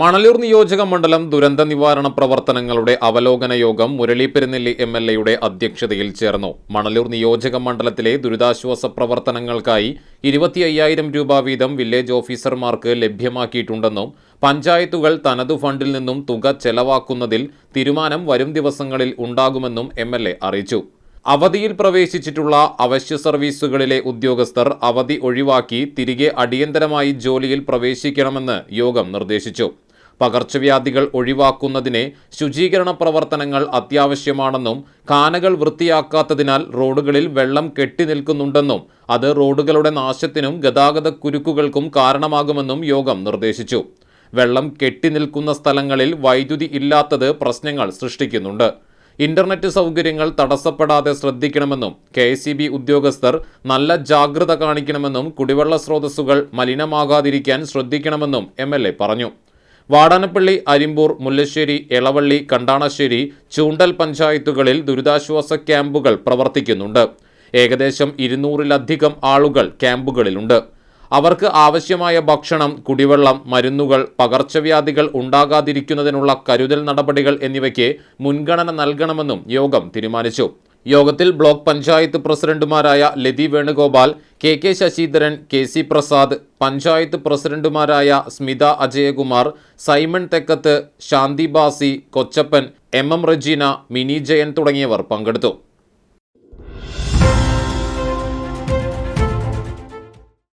മണലൂർ നിയോജക മണ്ഡലം ദുരന്ത നിവാരണ പ്രവർത്തനങ്ങളുടെ അവലോകന യോഗം മുരളി പെരുന്നെല്ലി എം എൽ എയുടെ അധ്യക്ഷതയിൽ ചേർന്നു. മണലൂർ നിയോജക മണ്ഡലത്തിലെ ദുരിതാശ്വാസ പ്രവർത്തനങ്ങൾക്കായി ഇരുപത്തി അയ്യായിരം രൂപ വീതം വില്ലേജ് ഓഫീസർമാർക്ക് ലഭ്യമാക്കിയിട്ടുണ്ടെന്നും പഞ്ചായത്തുകൾ തനതു ഫണ്ടിൽ നിന്നും തുക ചെലവാക്കുന്നതിൽ തീരുമാനം വരും ദിവസങ്ങളിൽ ഉണ്ടാകുമെന്നും എം അറിയിച്ചു. അവധിയിൽ പ്രവേശിച്ചിട്ടുള്ള അവശ്യ സർവീസുകളിലെ ഉദ്യോഗസ്ഥർ അവധി ഒഴിവാക്കി തിരികെ അടിയന്തരമായി ജോലിയിൽ പ്രവേശിക്കണമെന്ന് യോഗം നിർദ്ദേശിച്ചു. പകർച്ചവ്യാധികൾ ഒഴിവാക്കുന്നതിന് ശുചീകരണ പ്രവർത്തനങ്ങൾ അത്യാവശ്യമാണെന്നും കാനകൾ വൃത്തിയാക്കാത്തതിനാൽ റോഡുകളിൽ വെള്ളം കെട്ടിനിൽക്കുന്നുണ്ടെന്നും അത് റോഡുകളുടെ നാശത്തിനും ഗതാഗത കുരുക്കുകൾക്കും കാരണമാകുമെന്നും യോഗം നിർദ്ദേശിച്ചു. വെള്ളം കെട്ടിനിൽക്കുന്ന സ്ഥലങ്ങളിൽ വൈദ്യുതി ഇല്ലാത്തത് പ്രശ്നങ്ങൾ സൃഷ്ടിക്കുന്നുണ്ട്. ഇന്റർനെറ്റ് സൗകര്യങ്ങൾ തടസ്സപ്പെടാതെ ശ്രദ്ധിക്കണമെന്നും കെ ഉദ്യോഗസ്ഥർ നല്ല ജാഗ്രത കാണിക്കണമെന്നും കുടിവെള്ള സ്രോതസ്സുകൾ മലിനമാകാതിരിക്കാൻ ശ്രദ്ധിക്കണമെന്നും എം പറഞ്ഞു. വാടാനപ്പള്ളി അരിമ്പൂർ മുല്ലശ്ശേരി എളവള്ളി കണ്ടാണശ്ശേരി ചൂണ്ടൽ പഞ്ചായത്തുകളിൽ ദുരിതാശ്വാസ ക്യാമ്പുകൾ പ്രവർത്തിക്കുന്നുണ്ട്. ഏകദേശം ഇരുന്നൂറിലധികം ആളുകൾ ക്യാമ്പുകളിലുണ്ട്. അവർക്ക് ആവശ്യമായ ഭക്ഷണം കുടിവെള്ളം മരുന്നുകൾ പകർച്ചവ്യാധികൾ ഉണ്ടാകാതിരിക്കുന്നതിനുള്ള കരുതൽ നടപടികൾ എന്നിവയ്ക്ക് മുൻഗണന നൽകണമെന്നും യോഗം തീരുമാനിച്ചു. യോഗത്തിൽ ബ്ലോക്ക് പഞ്ചായത്ത് പ്രസിഡന്റുമാരായ Lathi Venugopal K K Sasidharan K C Prasad panchayat പ്രസിഡന്റുമാരായ Smitha Ajayakumar Simon Thekkath Shanthi Basi Kochappan M M Rejeena Mini Jayan തുടങ്ങിയവർ പങ്കെടുത്തു.